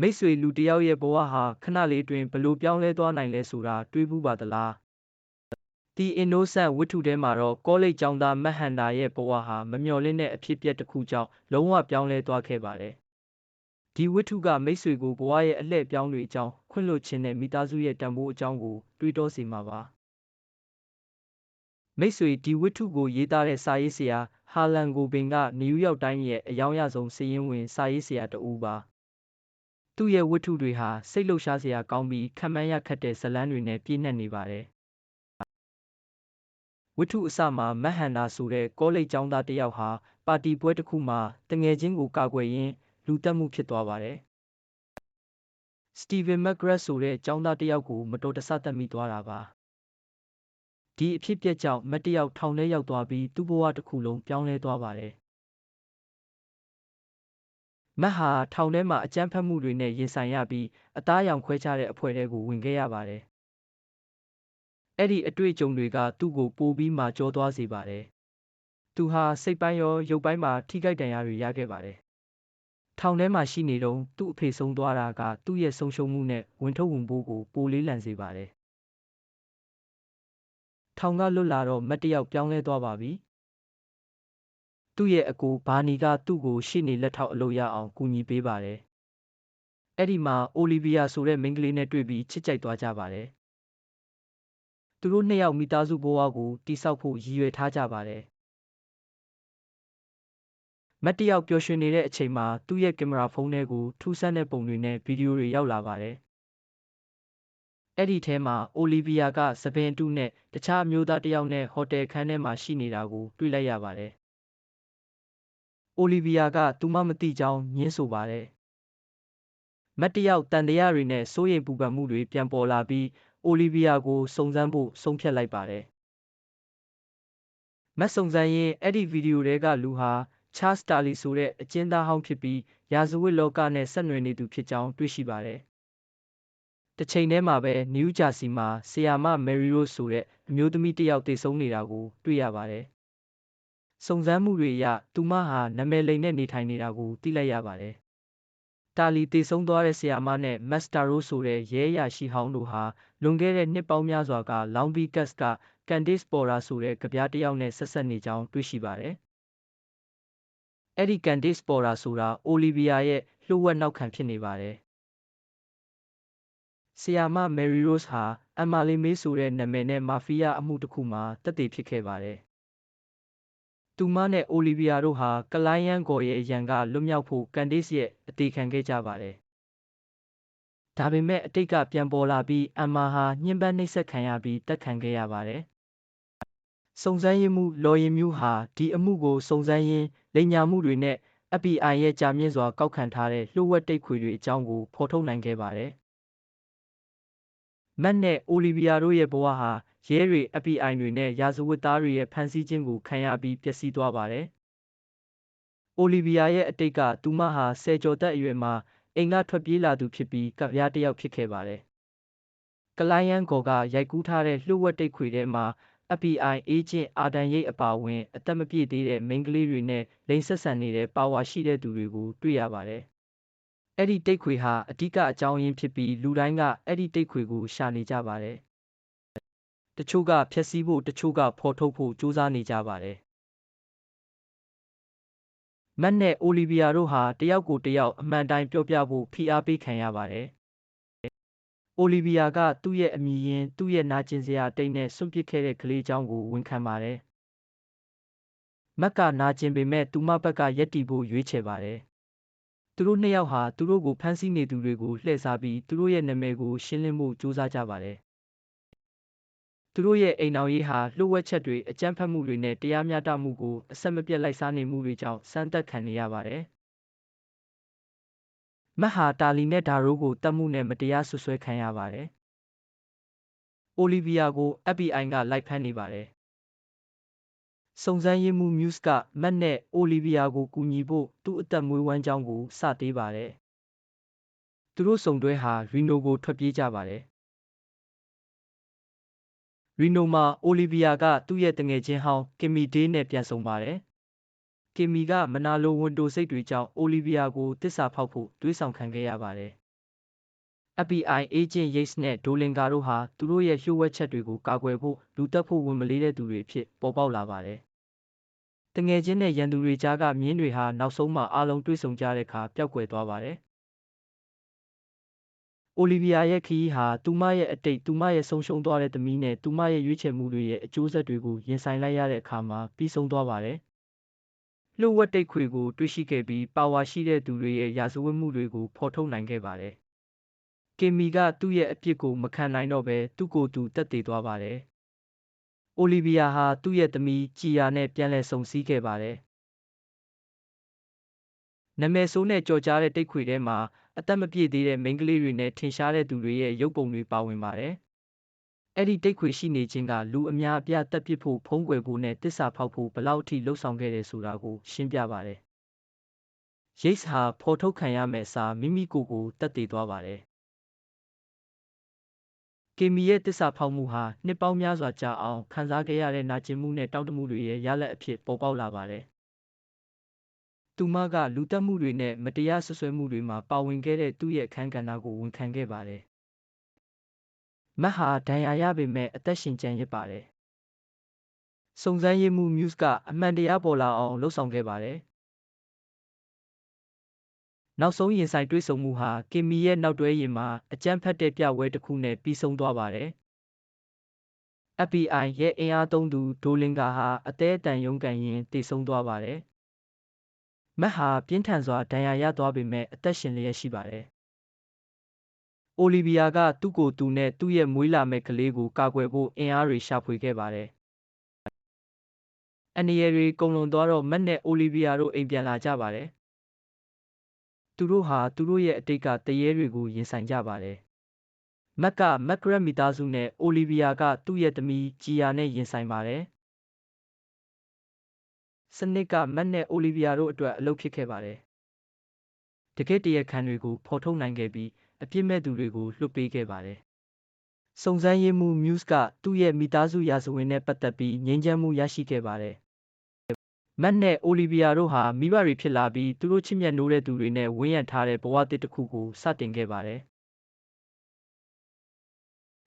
မိတ်ဆွေလူတစ်ယောက်ရဲ့ဘဝဟာခဏလေးအတွင်းဘယ်လို့ပြောင်းလဲသွားနိုင်လဲဆိုတာတွေးဘူးပါသလား The Innocent ဝတ္ထုထဲမှာတော့ကောလိပ်ကျောင်းသားမက်ဟန်နာရဲ့ဘဝဟာမမျှော်လင့်တဲ့အဖြစ်အပျက်တစ်ခုကြောင့်လုံးဝပြောင်းလဲသွားခဲ့ပါတယ်ဒီဝတ္ထုကမိတ်ဆွေကိုဘဝရဲ့အလှည့်အပြောင်းတွေအကြောင်းခွင့်လွှတ်ခြင်းနဲ့မိသားစုရဲ့တန်ဖိုးအကြောင်းကိုတွေးတောစေမှာပါမိတ်ဆွေဒီဝတ္ထုကိုရေးသားတဲ့စာရေးဆရာဟာလန်ကိုပင်ကနယူးယောက်တိုင်းရဲ့အယောင်ရဆုံးစည်ရင်းဝင်စာရေးဆရာတဦးပါ သူ့ရဲ့ဝတ္ထုတွေဟာစိတ်လှုပ်ရှားစရာကောင်းပြီးခံမှန်းရခက်တဲ့ဇာတ်လမ်းတွေနဲ့ပြည့်နှက်နေပါတယ်ဝတ္ထုအစမှာမက်ဟန်နာဆိုတဲ့ကောလိပ်ကျောင်းသားတစ်ယောက်ဟာပါတီပွဲတစ်ခုမှာတငယ်ချင်းကိုကာကွယ်ရင်းလူတက်မှုဖြစ်သွားပါတယ်စတီဗင်မက်ဂရက်ဆိုတဲ့ကျောင်းသားတစ်ယောက်ကိုမတော်တဆတက်မိသွားတာပါဒီအဖြစ်အပျက်ကြောင့်မတ်တစ်ယောက်ထောင်ထဲရောက်သွားပြီးသူ့ဘဝတစ်ခုလုံးပြောင်းလဲသွားပါတယ် မက်ဟာထောင်ထဲမှာအကြမ်းဖက်မှုတွေနဲ့ရင်ဆိုင်ရပြီးအသားအရောင်ခွဲခြားတဲ့အဖွဲ့ထဲကိုဝင်ခဲ့ရပါတယ်အဲ့ဒီအတွေ့အကြုံတွေကသူ့ကိုပိုပြီးမာကျောသွားစေပါတယ်သူဟာစိတ်ပိုင်းရောရုပ်ပိုင်းမှာထိခိုက်ဒဏ်ရာတွေရခဲ့ပါတယ်ထောင်ထဲမှာရှိနေတော့သူ့အဖေဆုံးသွားတာကသူ့ရဲ့ဆုံးရှုံးမှုနဲ့ဝင်ထုတ်ဝင်ပိုးကိုပိုလေးလံစေပါတယ်ထောင်ကလွတ်လာတော့မတ်တယောက်ပြောင်းလဲသွားပါပြီ သူ့ရဲ့အကိုဘာနီကသူ့ကိုရှေ့နေလက်ထောက်အလုပ်ရအောင်ကူညီပေးပါတယ်အဲ့ဒီမှာအိုလီဗီယာဆိုတဲ့မိန်းကလေးနဲ့တွေ့ပြီးချစ်ကြိုက်သွားကြပါတယ်သူတို့နှစ်ယောက်မိသားစုဘဝကိုတိဆောက်ဖို့ရည်ရွယ်ထားကြပါတယ်မတ်တယောက်ပျော်ရွှင်နေတဲ့အချိန်မှာသူ့ရဲ့ကင်မရာဖုန်းထဲကိုထူးဆန်းတဲ့ပုံတွေနဲ့ဗီဒီယိုတွေရောက်လာပါတယ်အဲ့ဒီထဲမှာအိုလီဗီယာကသပင်တုနဲ့တခြားအမျိုးသားတစ်ယောက်နဲ့ဟိုတယ်ခန်းထဲမှာရှိနေတာကိုတွေ့လိုက်ရပါတယ်။ အိုလီဗီယာကသူမမသိကြောင်းညင်းဆိုပါတယ်။မတ်တယောက်တန်တရားတွေနဲ့စိုးရိမ်ပူပန်မှုတွေပြန်ပေါ်လာပြီးအိုလီဗီယာကိုစုံစမ်းဖို့ဆုံးဖြတ်လိုက်ပါတယ်။မတ်စုံစမ်းရင်အဲ့ဒီဗီဒီယိုတွေကလူဟာချားစတာလီဆိုတဲ့အကျဉ်းသားဟောင်းဖြစ်ပြီးရာဇဝတ်လောကနဲ့ဆက်နွယ်နေသူဖြစ်ကြောင်းတွေ့ရှိပါတယ်။တစ်ချိန်တည်းမှာပဲနယူးဂျာစီမှာဆီယာမမယ်ရီရိုးဆိုတဲ့အမျိုးသမီးတစ်ယောက်သေဆုံးနေတာကိုတွေ့ရပါတယ်။ စုံစမ်းမှုတွေအရသူမဟာနာမည်လိမ်နဲ့နေထိုင်နေတာကိုသိလိုက်ရပါတယ်။တာလီသေဆုံးသွားတဲ့ဆီယာမနဲ့မက်စတာရိုးဆိုတဲ့ရဲအရာရှိဟောင်းတို့ဟာလွန်ခဲ့တဲ့နှစ်ပေါင်းများစွာကလောင်ဘီကတ်ကကန်ဒစ်ပေါ်ရာဆိုတဲ့ကြပြားတစ်ယောက်နဲ့ဆက်ဆက်နေကြောင်းတွေ့ရှိပါတယ်။အဲ့ဒီကန်ဒစ်ပေါ်ရာဆိုတာအိုလီဗီယာရဲ့လှုပ်ဝက်နောက်ခံဖြစ်နေပါတယ်ဆီယာမမယ်ရီရိုးစ်ဟာအမ်မာလီမေးဆိုတဲ့နာမည်နဲ့မာဖီးယားအမှုတစ်ခုမှာတက်တည်ဖြစ်ခဲ့ပါတယ်။ သူမနဲ့အိုလီဗီယာတို့ဟာကလိုင်းယန်ဂေါ်ရဲ့အရန်ကလွတ်မြောက်ဖို့ကန်ဒစ်ရဲ့အသေးခံခဲ့ကြပါတယ်။ဒါပေမဲ့အတိတ်ကပြန်ပေါ်လာပြီးအမ်မာဟာညှဉ်းပန်းနှိပ်စက်ခံရပြီးတက်ခံခဲ့ရပါတယ်။စုံစမ်းရေးမှုလော်ရင်မြူးဟာဒီအမှုကိုစုံစမ်းရင်းလိမ်ညာမှုတွေနဲ့ FBI ရဲ့ကြာမြင့်စွာကောက်ခံထားတဲ့လှုပ်ဝက်တိတ်ခွေတွေအကြောင်းကိုဖော်ထုတ်နိုင်ခဲ့ပါတယ်။မတ်နဲ့အိုလီဗီယာတို့ရဲ့ဘဝဟာ ရဲတွေ FBI တွေနဲ့ ရာဇဝတ်သားတွေရဲ့ ဖမ်းဆီးခြင်းကိုခံရပြီး ပျက်စီးသွားပါတယ်။အိုလီဗီယာရဲ့အတိတ်က သူမဟာ ဆယ်ကျော်သက်အရွယ်မှာ အိမ်ကထွက်ပြေးလာသူဖြစ်ပြီးကဗျာတစ်ယောက်ဖြစ်ခဲ့ပါတယ်။ကလိုင်းယန်ဂေါ်က ရိုက်ကူးထားတဲ့လှုပ်ဝက်တိတ်ခွေထဲမှာ FBI အေဂျင့် အာဒန်ရိတ် အပါဝင် အသက်မပြည့်သေးတဲ့ မိန်းကလေးတွေနဲ့ လိင်ဆက်ဆံနေတဲ့ ပါဝါရှိတဲ့သူတွေကို တွေ့ရပါတယ်။အဲ့ဒီတိတ်ခွေဟာ အဓိကအကြောင်းရင်းဖြစ်ပြီး လူတိုင်းက အဲ့ဒီတိတ်ခွေကို ရှာနေကြပါတယ်။ တချို့ကဖျက်ဆီးဖို့တချို့ကဖော်ထုတ်ဖို့ကြိုးစားနေကြပါတယ်။မတ်နဲ့အိုလီဗီယာတို့ဟာတယောက်ကိုတယောက်အမှန်တိုင်းပြောပြဖို့ဖိအားပေးခံရပါတယ်။အိုလီဗီယာကသူ့ရဲ့အမည်ရင်းသူ့ရဲ့နာကျင်စရာတိတ်နဲ့စွန့်ပစ်ခဲ့တဲ့ကလေးချောင်းကိုဝန်ခံပါတယ်။မတ်ကနာကျင်ပေမဲ့သူမဘက်ကယက်တီဖို့ရွေးချယ်ပါတယ်။သူတို့နှစ်ယောက်ဟာသူတို့ကိုဖမ်းဆီးနေသူတွေကိုလှည့်စားပြီးသူတို့ရဲ့နာမည်ကိုရှင်းလင်းဖို့ကြိုးစားကြပါတယ် သူတို့ရဲ့အိမ်တော်ရေးဟာလှုပ်ဝက်ချက်တွေအကြမ်းဖက်မှုတွေနဲ့တရားမျှတမှုကိုအဆက်မပြတ်လိုက်စားနေမှုတွေကြောင့်စမ်းသပ်ခံနေရပါတယ်။မက်ဟာတာလီနဲ့ဒါရိုးကိုတတ်မှုနဲ့မတရားဆွဆွဲခံရပါတယ်။အိုလီဗီယာကို FBI ကလိုက်ဖမ်းနေပါတယ်စုံစမ်းရေးမှူးမြူးစ်ကမတ်နဲ့အိုလီဗီယာကိုကူညီဖို့သူ့အသက်မွေးဝမ်းကြောင်းကိုစတေးပါတယ်။သူတို့စုံတွဲဟာရီနိုကိုထွက်ပြေးကြပါတယ်။ ရီနိုမှာ အိုလီဗီယာက သူ့ရဲ့တငယ်ချင်းဟောင်း ကင်မီဒေးနဲ့ ပြန်ဆုံပါတယ်။ကင်မီက မနာလိုဝန်တိုစိတ်တွေကြောင့် အိုလီဗီယာကိုတစ္ဆာဖောက်ဖို့တွေးဆောင်ခံခဲ့ရပါတယ်။ FBI agent Yates နဲ့ Dolinga တို့ဟာ သူတို့ရဲ့ လျှို့ဝှက်ချက်တွေကို ကာကွယ်ဖို့ လူတက်ဖို့ ဝန်မလေးတဲ့သူတွေအဖြစ် ပေါ်ပေါက်လာပါတယ်။တငယ်ချင်းနဲ့ ရန်သူတွေကြားက မြင်းတွေဟာ နောက်ဆုံးမှာ အားလုံးတွေ့ဆုံကြတဲ့အခါ ပျောက်ကွယ်သွားပါတယ်။ အိုလီဗီယာရဲ့ခရီးဟာသူမရဲ့အတိတ်သူမရဲ့ဆုံးရှုံးသွားတဲ့သမီးနဲ့သူမရဲ့ရွေးချယ်မှုတွေရဲ့အကျိုးဆက်တွေကိုရင်ဆိုင်လိုက်ရတဲ့အခါမှာပြီးဆုံးသွားပါတယ်။လှုပ်ဝက်တိတ်ခွေကိုတွေ့ရှိခဲ့ပြီးပါဝါရှိတဲ့သူတွေရဲ့ရာဇဝတ်မှုတွေကိုဖော်ထုတ်နိုင်ခဲ့ပါတယ်။ကင်မီကသူ့ရဲ့အပြစ်ကိုမခံနိုင်တော့ဘဲသူ့ကိုယ်သူသက်သေသွားပါတယ်။အိုလီဗီယာဟာသူ့ရဲ့သမီးဂျီယာနဲ့ပြန်လည်ဆုံစည်းခဲ့ပါတယ်။ နာမည်ဆိုးနဲ့ကြော်ကြားတဲ့တိတ်ခွေထဲမှာအသက်မပြည့်သေးတဲ့မိန်းကလေးတွေနဲ့ထင်ရှားတဲ့သူတွေရဲ့ရုပ်ပုံတွေပါဝင်ပါတယ်။အဲ့ဒီတိတ်ခွေရှိနေခြင်းကလူအများအပြားတက်ပစ်ဖို့ဖုံးကွယ်ဖို့နဲ့တစ္ဆာဖောက်ဖို့ဘလောက်အထိလှုံ့ဆော်ခဲ့တယ်ဆိုတာကိုရှင်းပြပါတယ်။ရိတ်စ်ဟာဖော်ထုတ်ခံရမယ့်အစားမိမိကိုယ်ကိုတတ်တည်သွားပါတယ်။ကင်မီရဲ့တစ္ဆာဖောက်မှုဟာနှစ်ပေါင်းများစွာကြာအောင်ခံစားခဲ့ရတဲ့နာကျင်မှုနဲ့တောင့်တမှုတွေရဲ့ရလဒ်အဖြစ်ပေါ်ပေါက်လာပါတယ်။ သူမက လူသတ်မှုတွေနဲ့ မတရားစွပ်စွဲမှုတွေမှာ ပါဝင်ခဲ့တဲ့ သူ့ရဲ့အခန်းကဏ္ဍကို ဝန်ခံခဲ့ပါတယ်။မတ်ဟာ ဒဏ်ရာရပေမဲ့အသက်ရှင်ကျန်ရစ်ပါတယ်။စုံစမ်းရေးမှူး Muse ကအမှန်တရားပေါ်လာအောင်လှုံ့ဆော်ခဲ့ပါတယ်။နောက်ဆုံး ရင်ဆိုင်တွေ့ဆုံမှုဟာကင်မီရဲ့ နောက်တွဲယာဉ်မှာ အကြမ်းဖက်တဲ့ ပြပွဲတစ်ခုနဲ့ ပြီးဆုံးသွားပါတယ်။ FBI ရဲ့ အင်အားသုံးသူဒိုလင်ဂါဟာ အသေးအတန် ရုန်းကန်ရင်းတည်ဆုံသွားပါတယ်။ မက်ဟာပြင်းထန်စွာဒဏ်ရာရသွားပေမဲ့အသက်ရှင်လျက်ရှိပါတယ်။အိုလီဗီယာကသူ့ကိုယ်သူနဲ့သူ့ရဲ့မွေးလာမဲ့ကလေးကိုကာကွယ်ဖို့အင်အားတွေရှာဖွေခဲ့ပါတယ်။အန်နီယယ်တွေကုံလွန်သွားတော့မက်နဲ့အိုလီဗီယာတို့အိမ်ပြန်လာကြပါတယ်သူတို့ဟာသူတို့ရဲ့အတိတ်ကတရေတွေကိုရင်ဆိုင်ကြပါတယ်။မက်ကမက်ကရက်မိသားစုနဲ့အိုလီဗီယာကသူ့ရဲ့သမီးဂျီယာနဲ့ရင်ဆိုင်ပါတယ်။ စနစ်ကမက်နဲ့အိုလီဗီယာတို့အတွက်အလုပ်ဖြစ်ခဲ့ပါတယ်။တကယ့်တရခံတွေကိုဖော်ထုတ်နိုင်ခဲ့ပြီးအပြစ်မဲ့သူတွေကိုလွှတ်ပေးခဲ့ပါတယ်။စုံစမ်းရေးမှူး Muse ကသူ့ရဲ့မိသားစုရာဇဝင်နဲ့ပတ်သက်ပြီးငြိမ်းချမ်းမှုရရှိခဲ့ပါတယ်မတ်နဲ့အိုလီဗီယာတို့ဟာမိဘတွေဖြစ်လာပြီးသူတို့ချစ်မြတ်နိုးတဲ့သူတွေနဲ့ဝန်းရံထားတဲ့ဘဝတစ်တစ်ခုကိုစတင်ခဲ့ပါတယ်။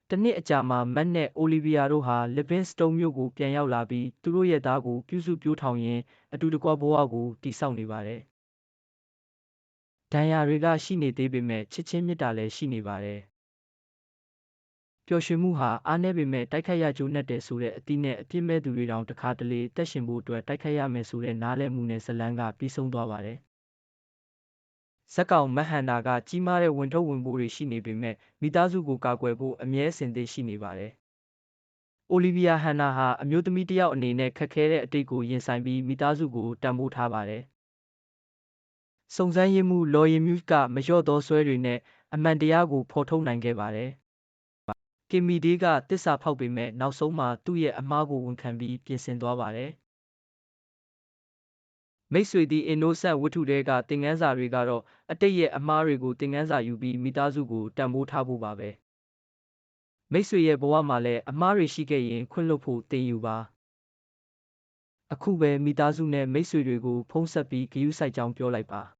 တနှစ်အကြာမှာမတ်နဲ့အိုလီဗီယာတို့ဟာလစ်ဗင်စတုန်းမြို့ကိုပြန်ရောက်လာပြီးသူတို့ရဲ့သားကိုပြုစုပြောထောင်ရင်းအတူတကွဘဝကိုတည်ဆောက်နေပါတယ်။ဒဏ်ရာတွေကရှိနေသေးပေမဲ့ချစ်ချင်းမေတ္တာလည်းရှိနေပါတယ်။ပျော်ရွှင်မှုဟာအားနည်းပေမဲ့တိုက်ခိုက်ရကျိုးနက်တယ်ဆိုတဲ့အသည့်နဲ့အပြစ်မဲ့သူတွေတောင်တခါတလေအသက်ရှင်ဖို့အတွက်တိုက်ခိုက်ရမယ်ဆိုတဲ့နားလည်မှုနဲ့ဇာတ်လမ်းကပြီးဆုံးသွားပါတယ်။ ဇာတ်ကောင်မက်ဟန်နာကကြီးမားတဲ့ဝန်ထုတ်ဝန်ပိုးတွေရှိနေပေမဲ့မိသားစုကိုကာကွယ်ဖို့အမြဲအဆင်သင့်ရှိနေပါတယ်။အိုလီဗီယာဟန်နာဟာအမျိုးသမီးတစ်ယောက်အနေနဲ့ခက်ခဲတဲ့အတိတ်ကိုရင်ဆိုင်ပြီးမိသားစုကိုတန်ဖိုးထားပါတယ်။စုံစမ်းရေးမှူးလော်ရီမြူးကမလျော့သောဆွဲတွေနဲ့အမှန်တရားကိုဖော်ထုတ်နိုင်ခဲ့ပါတယ်။ကင်မီဒေးကတစ္ဆာဖောက်ပေမဲ့နောက်ဆုံးမှာသူ့ရဲ့အမှားကိုဝန်ခံပြီးပြင်ဆင်သွားပါတယ်။ မိတ်ဆွေသည်အင်နိုဆက်ဝတ္ထုတွေကသင်ခန်းစာတွေကတော့အတိတ်ရဲ့အမှားတွေကိုသင်ခန်းစာယူပြီးမိသားစုကိုတန်ဖိုးထားဖို့ပါပဲ။မိတ်ဆွေရဲ့ဘဝမှာလည်းအမှားတွေရှိခဲ့ရင်ခွင့်လွှတ်ဖို့သင်ယူပါ။အခုပဲမိသားစုနဲ့မိတ်ဆွေတွေကိုဖုံးဆက်ပြီးဂရုစိုက်ကြောင်းပြောလိုက်ပါ။